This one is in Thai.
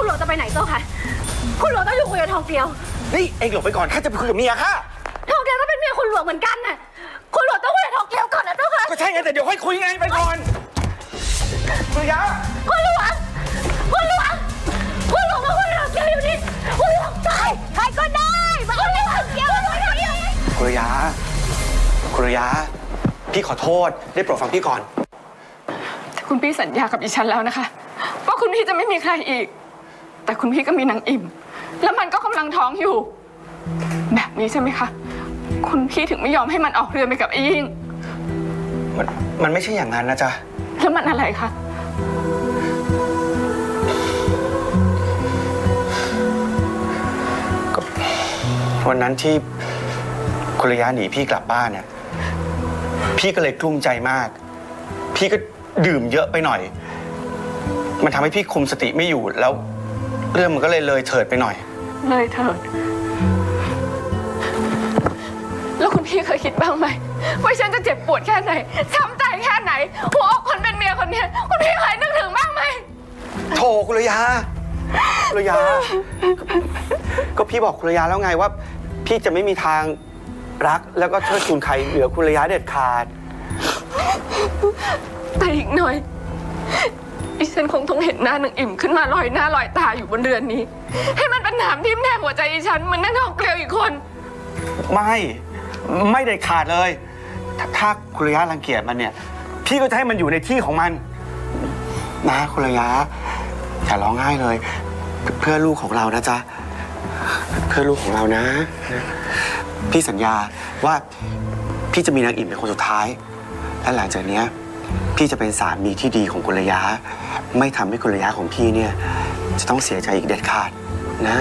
คุณหลวงจะไปไหนเจ้าคะคุณหลวงต้องอยู่คุยกับทองเกลียว นี่เองหลบไปก่อนข้าจะไปคุยกับเมียข้าทองเกลียวก็เป็นเมียคุณหลวงเหมือนกันน่ะ คุณหลวงต้องคุยกับทองเกลียวก่อนนะเจ้าคะก็ใช่ไงแต่เดี๋ยวค่อยคุยไงไปก่อนสุริยะคุณหลวง คุณหลวง คุณหลวงมาคุยกับทองเกลียวอยู่นี่คุณหลวงตายใครก็ได้มาคุยกับทองเกลียวมาคุยกับทองเกลียวคุริยะคุริยะพี่ขอโทษได้โปรดฟังพี่ก่อน คุณพี่สัญญากับดิฉันแล้วนะคะ ว่าคุณพี่จะไม่มีใครอีก แต่คุณพี่ก็มีนางอิ่ม แล้วมันก็กำลังท้องอยู่ แบบนี้ใช่ไหมคะ คุณพี่ถึงไม่ยอมให้มันออกเรือไปกับไอ้ยิ่ง มันมันไม่ใช่อย่างนั้นนะจ๊ะ แล้วมันอะไรคะวันนั้นที่คุริยะหนีพี่กลับบ้านเนี่ยพี่ก็เลยกลุ้มใจมาก พี่ก็ดื่มเยอะไปหน่อย มันทำให้พี่คุมสติไม่อยู่แล้ว เรื่องมันก็เลยเลยเถิดไปหน่อย เลยเถิด แล้วคุณพี่เคยคิดบ้างไหมว่าฉันจะเจ็บปวดแค่ไหนช้ำใจแค่ไหน หัวอกคนเป็นเมียคนเนี้ยคุณพี่เคยนึกถึงบ้างไหมโถคุรยาคุรยาก็ก็พี่บอกคุรยาแล้วไงว่า พี่จะไม่มีทางรักแล้วก็เชิดชูนใครเหนือคุรยาเด็ดขาด แต่อีกหน่อย ดิฉันคงต้องเห็นหน้านางอิ่มขึ้นมาลอยหน้าลอยตาอยู่บนเรือนนี้ ให้มันเป็นหนามทิ่มแทงหัวใจดิฉันเหมันนั่งทองเกลียวอีกคน ไม่ไม่เด็ดขาดเลย ถ้าถ้าคุณระยารังเกียจมันเนี่ย พี่ก็จะให้มันอยู่ในที่ของมัน นะคุณระยาอย่าร้องไห้เลย เพื่อลูกของเรานะจ๊ะ เพื่อลูกของเรานะ พี่สัญญาว่าพี่จะมีนางอิ่มเป็นคนสุดท้าย และหลังจากเนี้ยพี่จะเป็นสามีที่ดีของกุลยา ไม่ทำให้คุณระยะของพี่เนี่ย จะต้องเสียใจอีกเด็ดขาดนะ